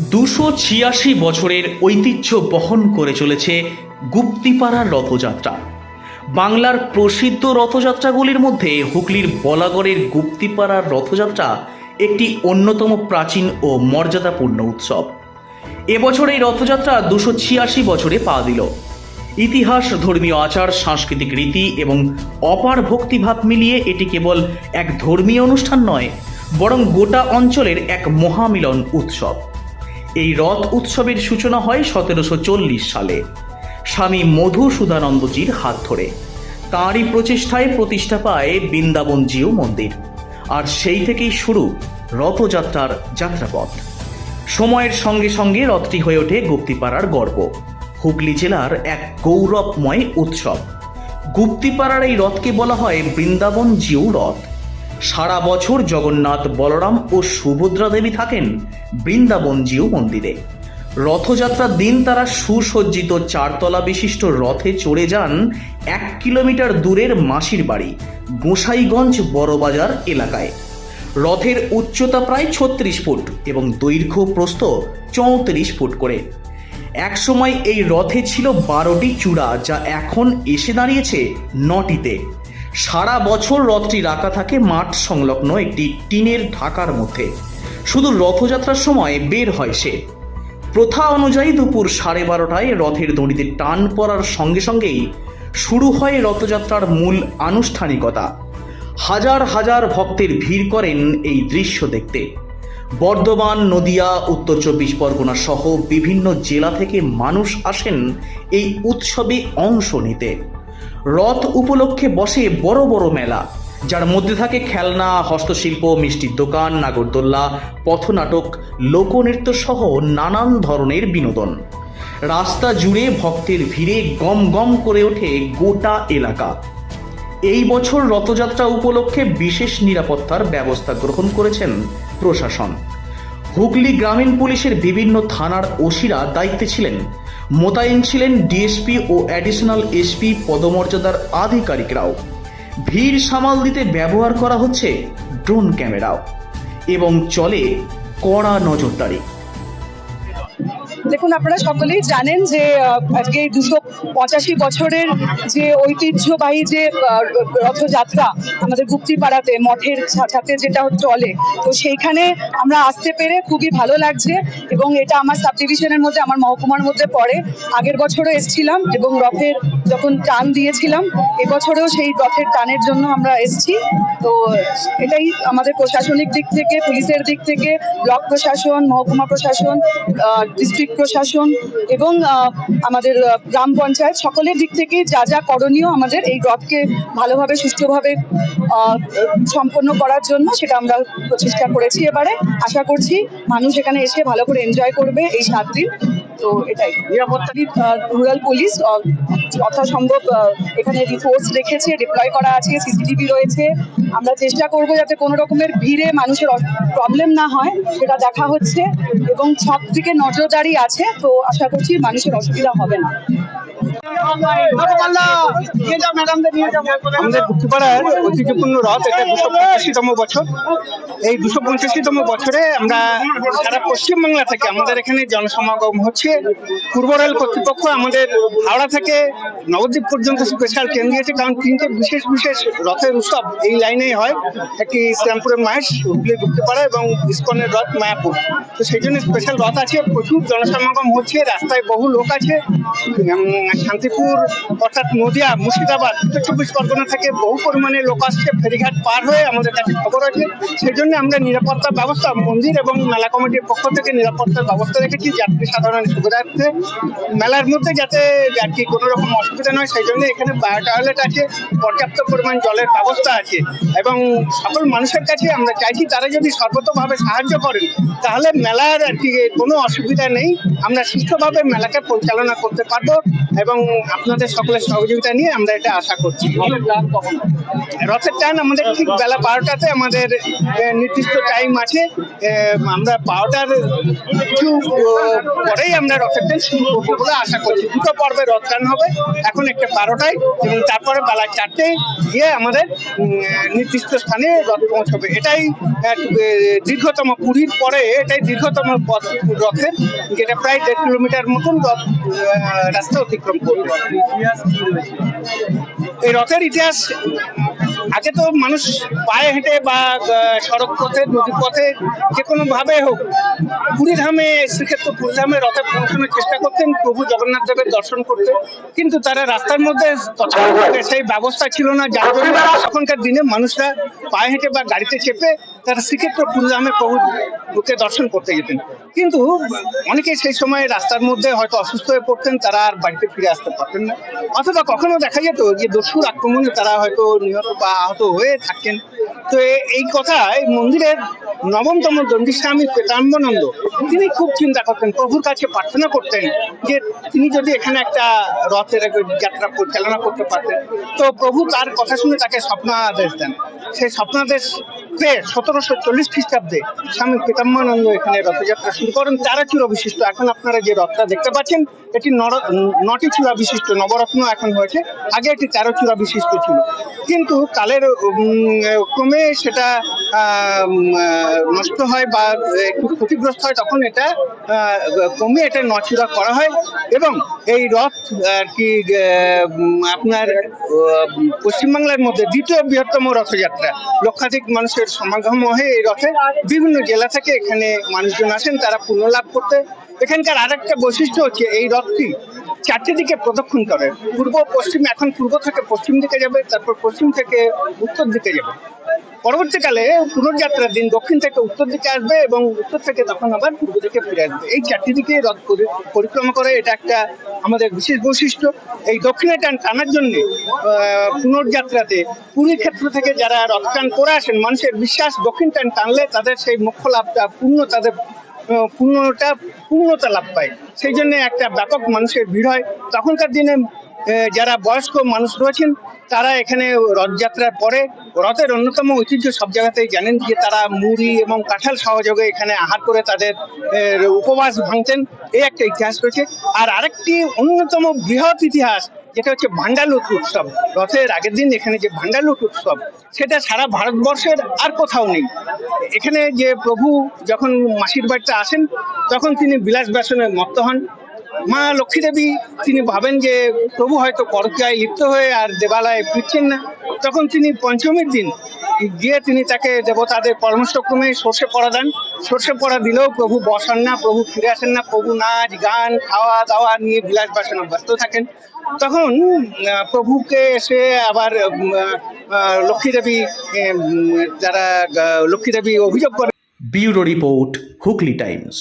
দুশো ছিয়াশি বছরের ঐতিহ্য বহন করে চলেছে গুপ্তিপাড়ার রথযাত্রা। বাংলার প্রসিদ্ধ রথযাত্রাগুলির মধ্যে হুগলির বলাগড়ের গুপ্তিপাড়ার রথযাত্রা একটি অন্যতম প্রাচীন ও মর্যাদাপূর্ণ উৎসব। এবছর এই রথযাত্রা দুশো ছিয়াশি বছরে পা দিল। ইতিহাস, ধর্মীয় আচার, সাংস্কৃতিক রীতি এবং অপার ভক্তিভাব মিলিয়ে এটি কেবল এক ধর্মীয় অনুষ্ঠান নয়, বরং গোটা অঞ্চলের এক মহামিলন উৎসব। এই রথ উৎসবের সূচনা হয় সতেরোশো চল্লিশ সালে। স্বামী মধুসূদানন্দজির হাত ধরে। তাঁরই প্রচেষ্টায় প্রতিষ্ঠা পায় বৃন্দাবন জিও মন্দির। আর সেই থেকেই শুরু রথযাত্রার যাত্রাপথ। সময়ের সঙ্গে সঙ্গে রথটি হয়ে ওঠে গুপ্তিপাড়ার গর্ব। হুগলি জেলার এক গৌরবময় উৎসব। গুপ্তিপাড়ার এই রথকে বলা হয় বৃন্দাবন জিউ রথ। সারা বছর জগন্নাথ বলরাম ও সুভদ্রা দেবী থাকেন বৃন্দাবন জিউ মন্দিরে। রথযাত্রার দিন তারা সুসজ্জিত চারতলা বিশিষ্ট রথে চড়ে যান এক কিলোমিটার দূরের মাসির বাড়ি, গোসাইগঞ্জ বড়বাজার এলাকায়। রথের উচ্চতা প্রায় ছত্রিশ ফুট এবং দৈর্ঘ্য প্রস্থ চৌত্রিশ ফুট করে। একসময় এই রথে ছিল বারোটি চূড়া যা এখন এসে দাঁড়িয়েছে নটিতে। সারা বছর রথটি রাখা থাকে মাঠ সংলগ্ন একটি টিনের ঢাকার মধ্যে। শুধু রথযাত্রার সময় বের হয় সে। প্রথা অনুযায়ী দুপুর সাড়ে বারোটায় রথের দড়িতে টান পড়ার সঙ্গে সঙ্গেই শুরু হয় রথযাত্রার মূল আনুষ্ঠানিকতা। হাজার হাজার ভক্তের ভিড় করেন এই দৃশ্য দেখতে। বর্ধমান, নদিয়া, উত্তর চব্বিশ পরগনা সহ বিভিন্ন জেলা থেকে মানুষ আসেন এই উৎসবে অংশ নিতে। রথ উপলক্ষে বসে বড় বড় মেলা, যার মধ্যে থাকে খেলনা, হস্তশিল্প, মিষ্টির দোকান, নাগরদোল্লা, পথনাটক, লোকনৃত্য সহ নানান ধরনের বিনোদন। রাস্তা জুড়ে ভক্তের ভিড়ে গম গম করে ওঠে গোটা এলাকা। এই বছর রথযাত্রা উপলক্ষে বিশেষ নিরাপত্তার ব্যবস্থা গ্রহণ করেছেন প্রশাসন। হুগলি গ্রামীণ পুলিশের বিভিন্ন থানার ওসিরা দায়িত্বে ছিলেন। মোতায়েন ছিলেন ডিএসপি ও অ্যাডিশনাল এসপি পদমর্যাদার আধিকারিকরাও। ভিড় সামাল দিতে ব্যবহার করা হচ্ছে ড্রোন ক্যামেরাও। এবং চলে কড়া নজরদারি। দেখুন, আপনারা সকলেই জানেন যে আজকে দুশো পঁচাশি বছরের যে ঐতিহ্যবাহী যে রথযাত্রা আমাদের গুপ্তিপাড়াতে, মঠের সাথে যেটা চলে, তো সেইখানে আমরা আসতে পেরে খুবই ভালো লাগছে এবং এটা আমার সাব ডিভিশনের মধ্যে, আমার মহকুমার মধ্যে পড়ে। আগের বছরও এসেছিলাম এবং রথের যখন টান দিয়েছিলাম, এবছরেও সেই রথের টানের জন্য আমরা এসেছি। তো এটাই আমাদের প্রশাসনিক দিক থেকে, পুলিশের দিক থেকে, ব্লক প্রশাসন, মহকুমা প্রশাসন ডিস্ট্রিক্ট প্রশাসন এবং আমাদের গ্রাম পঞ্চায়েত সকলের দিক থেকে যা যা করণীয় আমাদের এই রথকে ভালোভাবে, সুষ্ঠুভাবে সম্পন্ন করার জন্য সেটা আমরা প্রচেষ্টা করেছি এবারে। আশা করছি মানুষ এখানে এসে ভালো করে এনজয় করবে এই সাত দিন। তো এটাই। নিরাপত্তারই রুরাল পুলিশ যথাসম্ভব এখানে রিফোর্স রেখেছে ডিপ্লয় করা আছে সিসিটিভি রয়েছে। আমরা চেষ্টা করব যাতে কোনো রকমের ভিড়ে মানুষের প্রবলেম না হয়, সেটা দেখা হচ্ছে এবং সব দিকে নজরদারি আছে, তো আশা করছি মানুষের অসুবিধা হবে না। আমাদের গুপ্তিপাড়ার ঐতিহ্যপূর্ণ রথ, এটা দুশো পঁচাশিতম বছর। এই দুশো পঁচাশিতম বছরে আমরা সারা পশ্চিমবাংলা থেকে আমাদের এখানে জনসমাগম হচ্ছে। পূর্ব রেল কর্তৃপক্ষ আমাদের হাওড়া থেকে নবদ্বীপ পর্যন্ত স্পেশাল ট্রেন দিয়েছে, কারণ তিনটে বিশেষ বিশেষ রথের উৎসব এই লাইনেই হয়। একটি শ্রীরামপুরের মাহেশ হুগলি গুপ্তিপাড়া এবং ইস্কনের রথ মায়াপুর। তো সেই জন্য স্পেশাল রথ আছে, প্রচুর জনসমাগম হচ্ছে, রাস্তায় বহু লোক আছে। শান্তিপুর অর্থাৎ নদিয়া, মুর্শিদাবাদ, উত্তর চব্বিশ পরগনা থেকে বহু পরিমাণে লোক আসছে। ফেরিঘাট পার হয়ে আমাদের কাছে খবর আছে। সেই জন্য আমরা নিরাপত্তা ব্যবস্থা মন্দির এবং মেলা কমিটির পক্ষ থেকে নিরাপত্তার ব্যবস্থা রেখেছি যাত্রী সাধারণ সুবিধার্থে। মেলার মধ্যে যাতে কি কোনো রকম অসুবিধা নয় সেই জন্য এখানে বায়ো টয়লেট আছে পর্যাপ্ত পরিমাণ জলের ব্যবস্থা আছে এবং সকল মানুষের কাছে আমরা চাইছি তারা যদি সর্বতভাবে সাহায্য করেন তাহলে মেলার আর কি কোনো অসুবিধা নেই। আমরা সুস্থভাবে মেলাকে পরিচালনা করতে পারব এবং আপনাদের সকলের সহযোগিতা নিয়ে আমরা এটা আশা করছি। রথের টান আমাদের ঠিক বেলা বারোটাতে আমাদের নির্দিষ্ট টাইম আছে আমরা বারোটার কিছু পরেই আমরা রথের শুরু করব বলে আশা করছি। দুটো পর্বে রথ টান হবে, এখন একটা বারোটায়, এবং তারপরে বেলা চারটেয় গিয়ে আমাদের নির্দিষ্ট স্থানে রথ পৌঁছবে। এটাই দীর্ঘতম পুরীর পরে, এটাই দীর্ঘতম পথ রথের, যেটা প্রায় দেড় কিলোমিটার মতন রথ রাস্তা অতিক্রম করবে। এই রথের ইতিহাস আগে তো মানুষ পায়ে হেঁটে বা সড়ক পথে, নদী পথে যে কোনো ভাবে হোক পুরী ধামে শ্রীক্ষেত্র পুরী ধামে রথে পৌঁছানোর চেষ্টা করতেন, প্রভু জগন্নাথ দেবের দর্শন করতে। কিন্তু তারা রাস্তার মধ্যে সেই ব্যবস্থা ছিল না, যার জন্য তখনকার দিনে মানুষরা পায়ে হেঁটে বা গাড়িতে চেপে তারা শ্রীক্ষেত্র পুরী ধামে প্রভু কে দর্শন করতে যেতেন কিন্তু অনেকে সেই সময় রাস্তার মধ্যে হয়তো অসুস্থ হয়ে পড়তেন, তারা আর বাড়িতে ফিরে আসতে পারতেন না। অথবা কখনো দেখা যেত যে দস্যুর আক্রমণে তারা হয়তো নিহত বা আহত হয়ে থাকতেন। তো এই কথা এই মন্দিরের নবমতম দণ্ডিস্বামী পেতাম্বানন্দ তিনি খুব চিন্তা করতেন, প্রভুর কাছে প্রার্থনা করতেন যে তিনি যদি এখানে একটা রথের যাত্রা পরিচালনা করতে পারতেন। তো প্রভু তার কথা শুনে তাকে স্বপ্নাদেশ দেন। সেই স্বপ্নাদেশ পেয়ে সতেরোশো চল্লিশ খ্রিস্টাব্দে স্বামী পিতাম্মানন্দ এখানে রথযাত্রা শুরু করেন, তারা বিশিষ্ট এখন আপনারা যে রথটা দেখতে পাচ্ছেন, এটি নটি চূড়া বিশিষ্ট নবরত্ন এখন হয়েছে। আগে এটি তেরো চূড়া বিশিষ্ট ছিল। কিন্তু কালের ক্রমে সেটা নষ্ট হয় বা একটু ক্ষতিগ্রস্ত হয়, তখন এটা কমে এটা নচূড়া করা হয় এবং এই রথ, আর কি আপনার পশ্চিমবাংলার মধ্যে দ্বিতীয় বৃহত্তম রথযাত্রা। লক্ষাধিক মানুষের সমাগম হয় এই রথে। বিভিন্ন জেলা থেকে এখানে মানুষজন আসেন, তারা পুনর্লাভ করতে। এখানকার আরেকটা বৈশিষ্ট্য হচ্ছে এই রথটি চারটে দিকে প্রদক্ষিণ করে। পূর্ব, পশ্চিম, এখন পূর্ব থেকে পশ্চিম দিকে যাবে, তারপর পশ্চিম থেকে উত্তর দিকে যাবে। পরবর্তীকালে পুনর্যাত্রার দিন দক্ষিণ থেকে উত্তর দিকে আসবে এবং উত্তর থেকে তখন আবার পূর্ব দিকে ফিরে আসবে। এই চারটি দিকে রথ পরি- পরিক্রমা করে এটা একটা আমাদের বিশেষ বৈশিষ্ট্য। এই দক্ষিণে টান টানার জন্য পুনর্যাত্রাতে ক্ষেত্র থেকে যারা রথ টান করে আসেন, মানুষের বিশ্বাস দক্ষিণ টান টানলে তাদের সেই মুখ্য লাভটা পূর্ণ, তাদের পূর্ণটা, পূর্ণতা লাভ পায়। সেই জন্য একটা ব্যাপক মানুষের ভিড় হয়। তখনকার দিনে যারা বয়স্ক মানুষ রয়েছেন তারা এখানে রথযাত্রার পরে রথের অন্যতম ঐতিহ্য সব জায়গাতেই জানেন যে তারা মুড়ি এবং কাঁঠাল সহযোগে এখানে আহার করে তাদের উপবাস ভাঙতেন। এই একটা ইতিহাস রয়েছে। আর আরেকটি অন্যতম বৃহৎ ইতিহাস, যেটা হচ্ছে ভান্ডালুট উৎসব। রথের আগের দিন এখানে যে ভান্ডালুট উৎসব, সেটা সারা ভারতবর্ষের আর কোথাও নেই। এখানে যে প্রভু যখন মাসির বাড়িতে আসেন, তখন তিনি বিলাস ব্যাসনে মত্ত হন। মা লক্ষ্মী দেবী, তিনি ভাবেন যে প্রভু হয়তো পরকায় লিপ্ত হয়ে আর দেবালয়ে ফিরছেন না। তখন তিনি পঞ্চমীর দিন গিয়ে তিনি তাকে দেবতাদের পরামর্শক্রমে সর্ষে পড়া দেন। সর্ষে পড়া দিলেও প্রভু বসান না, প্রভু ফিরে আসেন না। প্রভু নাচ, গান, খাওয়া দাওয়া নিয়ে বিলাস বাসনে ব্যস্ত থাকেন। তখন প্রভুকে এসে আবার লক্ষ্মী দেবী যারা লক্ষ্মী দেবী অভিযোগ করে ব্যুরো রিপোর্ট হুগলি টাইমস।